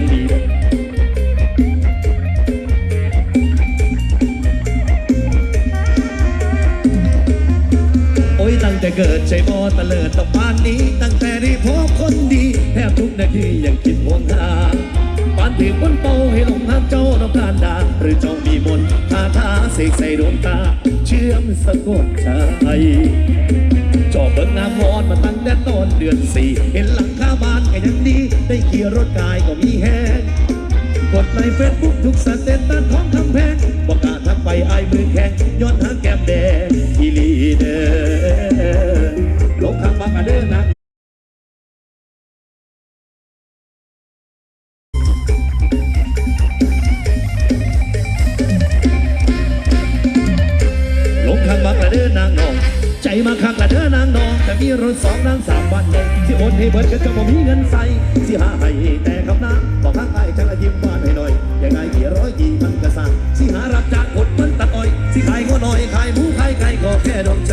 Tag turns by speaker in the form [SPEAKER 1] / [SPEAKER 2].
[SPEAKER 1] งดีด้วยโอ้ยตั้งแต่เกิดใจพอตะเลิดตะบ้านนี้ ตั้งแต่ได้พบคนดีแทบทุกนาทียังคิดหวงหาปานถึงบนเป้าให้ลงทางเจ้าน้องการดา หรือเจ้ามีมนคาถาเสกใส่ดวงตา เชื่อมสะกดใจจอบเบิ้งน้ำมอดมาตั้งแต่ต้นเดือนสี่เห็นหลังคาบ้าน รถกายก็มีแฮงกดไลค์เฟซบุ๊กทุกสเตตัสของคำแพงบอกกาทักไปไอมือแข็งย้อนหางแก้มแดงอีลีเด้อลงทางมากระเดินนะ ใจมาข้างละเธอนางนองแต่มีรถสองนางสามวันเลยที่โอนให้เบิดก็จะบ่มีเงินใส่สิหาให้แต่คำน้าบอกข้างไอ้จังละยิ้มหวานให้หน่อยยังไงกี่ร้อยกี่มันก็สั่งสิหารับจากอดมันตัดอ้อยสิขายก็น้อยขายหมูขายไก่ก็แค่ดองใจ